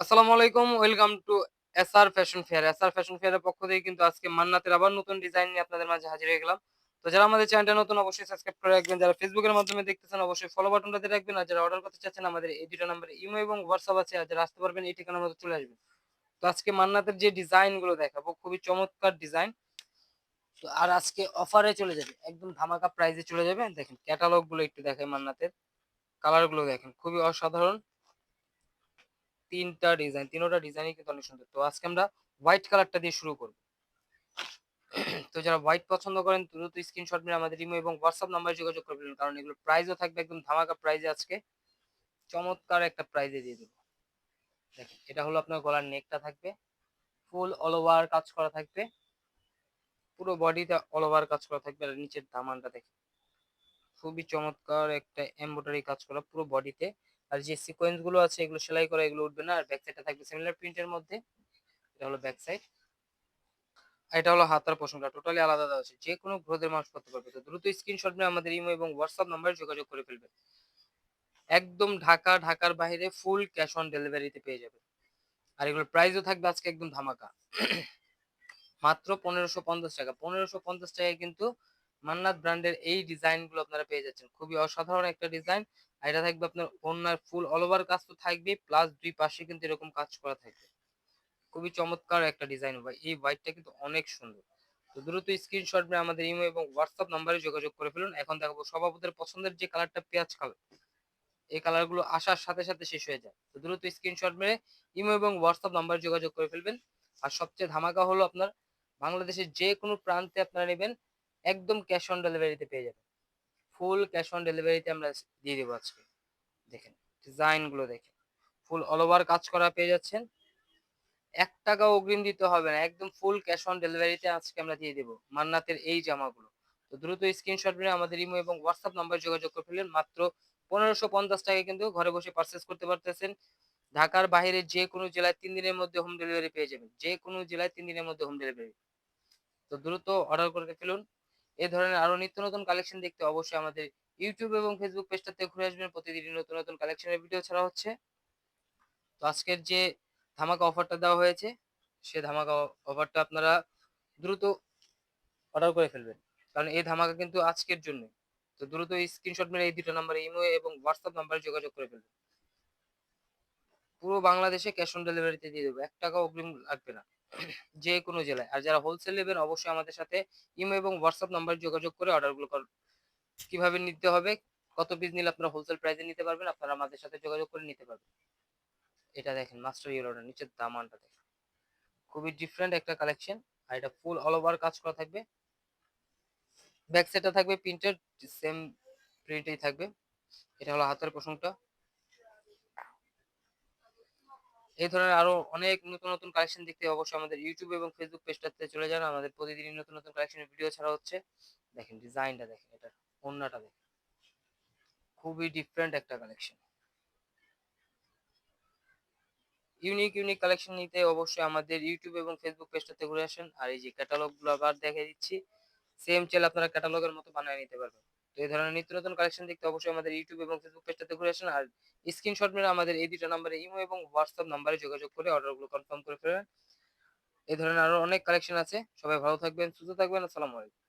আসসালামু আলাইকুম, welcome to SR fashion fair. SR fashion ফেয়ারের পক্ষ থেকে কিন্তু আজকে মান্নাতের আবার নতুন ডিজাইন নিয়ে আপনাদের মাঝে হাজির হয়ে গেলাম। তো যারা আমাদের চ্যানেলটা নতুন, অবশ্যই সাবস্ক্রাইব করে রাখবেন। যারা ফেসবুকের মাধ্যমে দেখতেছেন, অবশ্যই ফলো বাটনটা দিয়ে রাখবেন। আর যারা অর্ডার করতে চাচ্ছেন, আমাদের এই দুটো নাম্বারে ইমো এবং হোয়াটসঅ্যাপ আছে। আর যারা আসতে পারবেন, এই ঠিকানার মতো চলে আসবেন। তো আজকে মান্নাতের যে ডিজাইনগুলো দেখাবো, খুবই চমৎকার ডিজাইন। তো আর আজকে অফারে চলে যাবে, একদম ধামাকা প্রাইজে চলে যাবে। দেখেন ক্যাটালগগুলো একটু দেখাই মান্নাতের। কালারগুলো দেখেন, খুবই অসাধারণ। তিনটা ডিজাইন তিনোটা ডিজাইনই কিন্তু অনেক সুন্দর। তো আজকে আমরা হোয়াইট কালারটা দিয়ে শুরু করব। তো যারা হোয়াইট পছন্দ করেন, দ্রুত স্ক্রিনশট নিয়ে আমাদের ইমো এবং হোয়াটসঅ্যাপ নাম্বারে যোগাযোগ করবেন কারণ এগুলো প্রাইসও থাকবে একদম ধামাকা প্রাইজে আজকে। চমৎকার একটা প্রাইজে দিয়ে দেবো। দেখেন, এটা হলো আপনার গলার নেকটা থাকবে। ফুল অল ওভার কাজ করা থাকবে। পুরো বডিতে অল ওভার কাজ করা থাকবে। আর নিচের দামানটা দেখেন। খুবই চমৎকার একটা এমব্রয়ডারি কাজ করা পুরো বডিতে আর যে সিকোয়েন্সগুলো আছে, এগুলো সেলাই করা, এগুলো উঠবে না। আর ব্যাক সাইডটা থাকবে সিমিলার প্রিন্টের মধ্যে। এটা হলো ব্যাক সাইড এটা হলো হাতার পোষণটা টোটালি আলাদা দেওয়া আছে। যে কোনো গ্রোথের মানুষ করতে পারবে। তো দ্রুত স্ক্রিনশট নিয়ে আমাদের ইমো এবং হোয়াটসঅ্যাপ নাম্বারে যোগাযোগ করে ফেলবে। একদম ঢাকা, ঢাকার বাইরে ফুল ক্যাশ অন ডেলিভারিতে পেয়ে যাবে। আর এগুলোর প্রাইসও থাকবে আজকে একদম ধামাকা। মাত্র পনেরোশো পঞ্চাশ টাকা। পনেরোশো পঞ্চাশ টাকায় কিন্তু মান্নাত ব্র্যান্ডের এই ডিজাইনগুলো আপনারা পেয়ে যাচ্ছেন। খুবই অসাধারণ একটা ডিজাইন এটা থাকবে আপনার ওনার ফুল অল ওভার কাজ তো থাকবে প্লাস দুই পাশে কিন্তু এরকম কাজ করা থাকবে খুবই চমৎকার একটা ডিজাইন ভাই, এই হোয়াইটটা কিন্তু অনেক সুন্দর। তো দ্রুত স্ক্রিনশট নিয়ে আমাদের ইমো এবং হোয়াটসঅ্যাপ নাম্বারে যোগাযোগ করে ফেলুন। এখন দেখাবো সভাপতির পছন্দের যে কালারটা পেঁয়াজ কালার এই কালারগুলো আসার সাথে সাথে শেষ হয়ে যায়। তো দ্রুত স্ক্রিনশট মেরে ইমো এবং হোয়াটসঅ্যাপ নাম্বারে যোগাযোগ করে ফেলবেন। আর সবচেয়ে ধামাকা হলো আপনার বাংলাদেশের যে কোনো প্রান্তে আপনারা নেবেন, একদম ক্যাশ অন ডেলিভারিতে পেয়ে যাবেন। ফুল ক্যাশ অন ডেলিভারিতে আমরা দিয়ে দেবো আজকে। দেখেন ডিজাইনগুলো দেখেন। ফুল অল ওভার কাজ করা পেয়ে যাচ্ছেন। এক টাকা অগ্রিম দিতে হবে না, একদম ফুল ক্যাশ অন ডেলিভারিতে আজকে আমরা দিয়ে দেবো মান্নাতের এই জামাগুলো। তো দ্রুত স্ক্রিনশট নিয়ে আমাদের ইমো এবং হোয়াটসঅ্যাপ নাম্বার যোগাযোগ করে ফেলেন মাত্র পনেরোশো পঞ্চাশ টাকায় কিন্তু ঘরে বসে পারচেস করতে পারতেছেন। ঢাকার বাইরে যে কোনো জেলায় তিন দিনের মধ্যে হোম ডেলিভারি পেয়ে যাবেন। যে কোনো জেলায় তিন দিনের মধ্যে হোম ডেলিভারি তো দ্রুত অর্ডার করে ফেলুন। এই ধরনের আরও নিত্য নতুন কালেকশন দেখতে অবশ্যই আমাদের ইউটিউব এবং ফেসবুক পেজটাতে ঘুরে আসবেন। প্রতিদিন নতুন নতুন কালেকশনের ভিডিও ছাড়া হচ্ছে। তো আজকের যে ধামাকা অফারটা দেওয়া হয়েছে, সে ধামাকা অফারটা আপনারা দ্রুত অর্ডার করে ফেলবেন। কারণ এই ধামাকা কিন্তু আজকের জন্য তো দ্রুত স্ক্রিনশট মেরে এই দুটো নাম্বারে ইমো এবং হোয়াটসঅ্যাপ নাম্বারে যোগাযোগ করে ফেলবেন। পুরো বাংলাদেশে ক্যাশ অন ডেলিভারিতে দিয়ে দেবো। এক টাকা অগ্রিম লাগবে না। যে কোনো জেলায়। আর যারা হোলসেল নেবেন, অবশ্যই আমাদের সাথে ইমো এবং হোয়াটসঅ্যাপ নাম্বার যোগাযোগ করে অর্ডারগুলো কীভাবে নিতে হবে, কত পিস নিলে আপনারা হোলসেল প্রাইসে নিতে পারবেন, আপনারা আমাদের সাথে যোগাযোগ করে নিতে পারবেন। এটা দেখেন মাস্টার ইয়েলোটা নিচের দামানটা দেখেন। খুবই ডিফারেন্ট একটা কালেকশন আর এটা ফুল অল ওভার কাজ করা থাকবে। ব্যাক সাইডটা থাকবে প্রিন্টের সেম প্রিন্টেই থাকবে। এটা হলো হাতের প্রসংটা এই ধরনের আরও অনেক নতুন নতুন কালেকশন দেখতে অবশ্যই আমাদের ইউটিউব এবং ফেসবুক পেজটাতে চলে যান। আমাদের প্রতিদিনই নতুন নতুন কালেকশনের ভিডিও ছাড়া হচ্ছে। দেখেন ডিজাইনটা দেখেন এটা ওন্নাটা দেখেন। খুবই ডিফারেন্ট একটা কালেকশন ইউনিক ইউনিক কালেকশন নিতে অবশ্যই আমাদের ইউটিউব এবং ফেসবুক পেজটাতে ঘুরে আসেন। আর এই যে ক্যাটালগুলো আবার দেখে দিচ্ছি। সেম চেল আপনারা ক্যাটালগের মতো বানিয়ে নিতে পারবেন। তো এই ধরনের নিত্য নতুন কালেকশন দেখতে অবশ্যই আমাদের ইউটিউব এবং ফেসবুক পেজটাতে ঘুরে আসেন। আর স্ক্রিনশট মেরে আমাদের এই দুটো নাম্বারে ইমো এবং হোয়াটসঅ্যাপ নাম্বারে যোগাযোগ করে অর্ডারগুলো কনফার্ম করে ফেলবেন এই ধরনের আরও অনেক কালেকশন আছে। সবাই ভালো থাকবেন, সুস্থ থাকবেন। আসসালামু আলাইকুম।